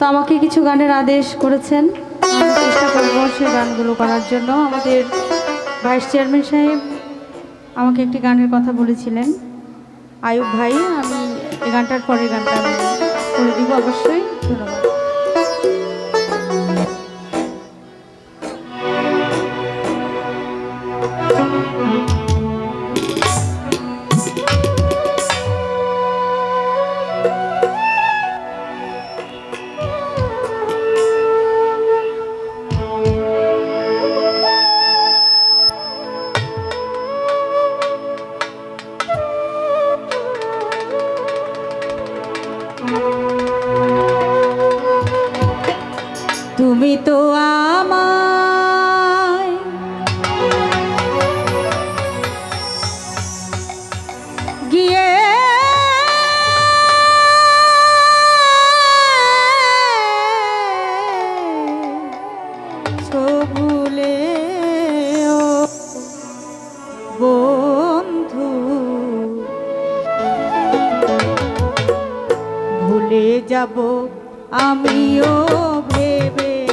তো আমাকে কিছু গানের আদেশ করেছেন। আমি চেষ্টা করব সে গানগুলো করার জন্য। আমাদের ভাইস চেয়ারম্যান সাহেব আমাকে একটি গানের কথা বলেছিলেন। আয়ুব ভাই, আমি এই গানটার পরের গানটা আমি করে দিব অবশ্যই। ধন্যবাদ। যাব আমিও ভেবেছি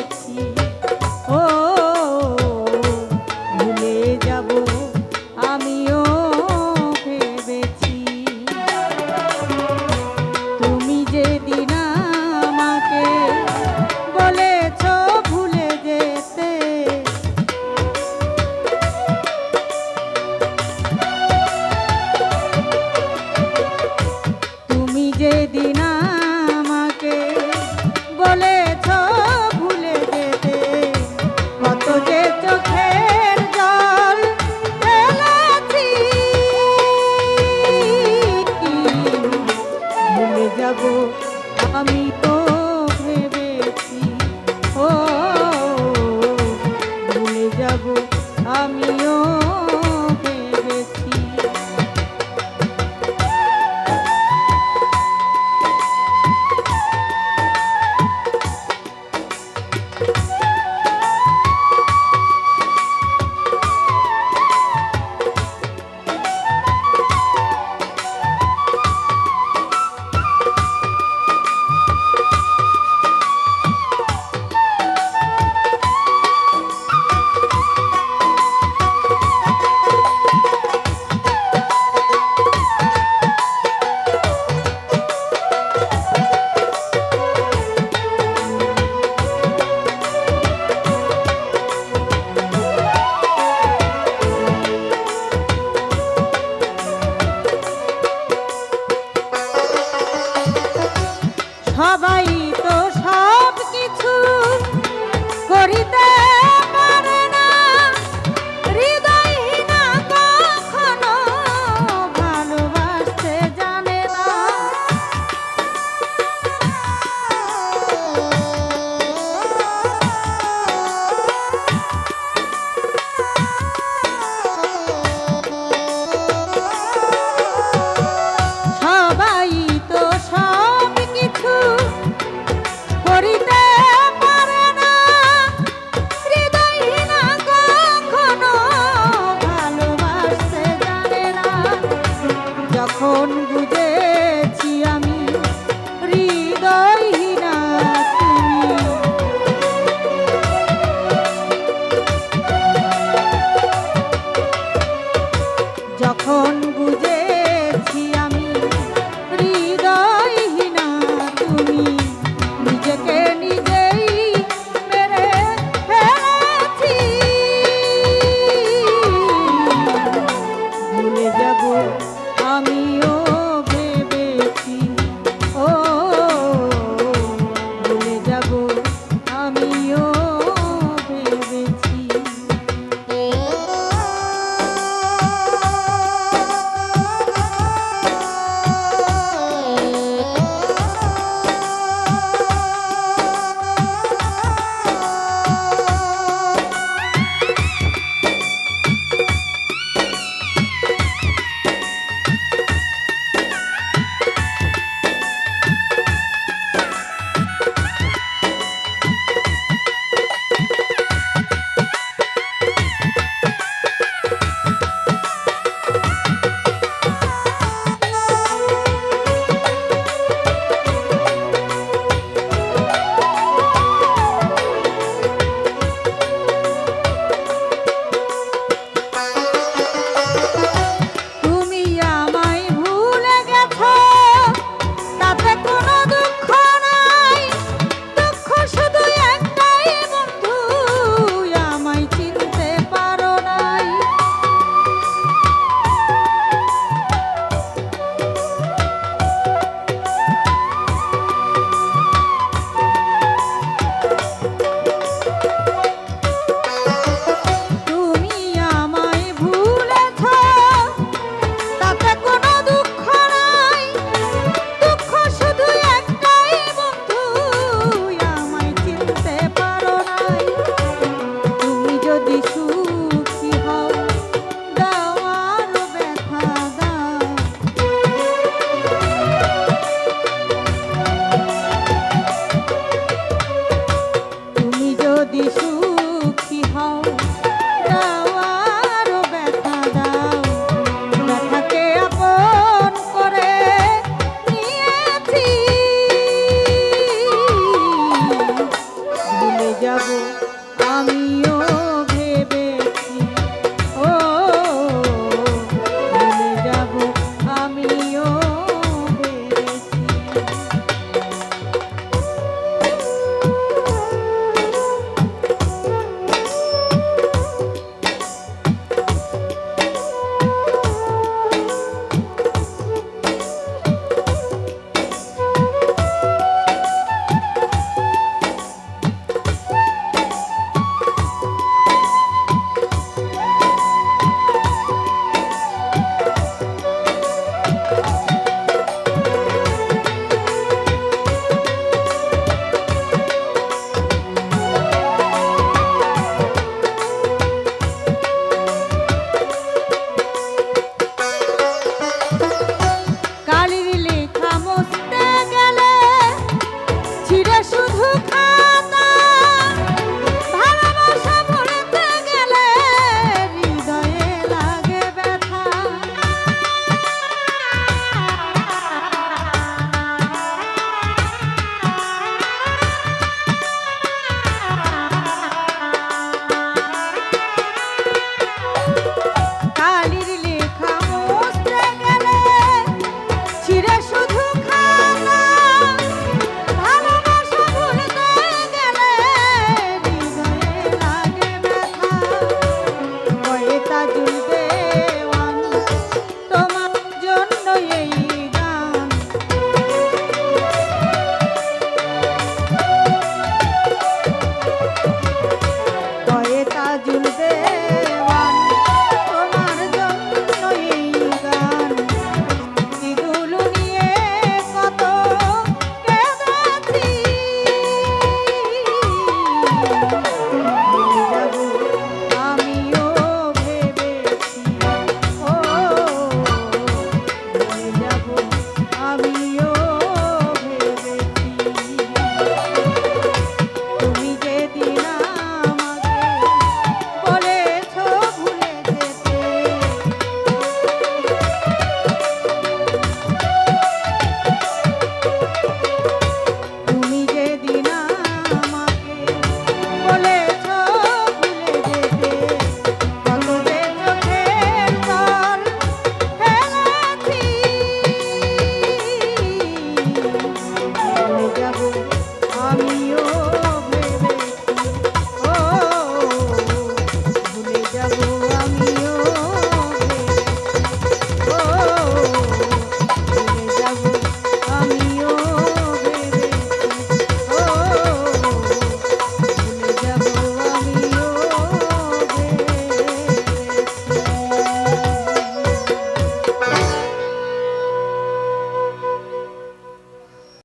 আমিও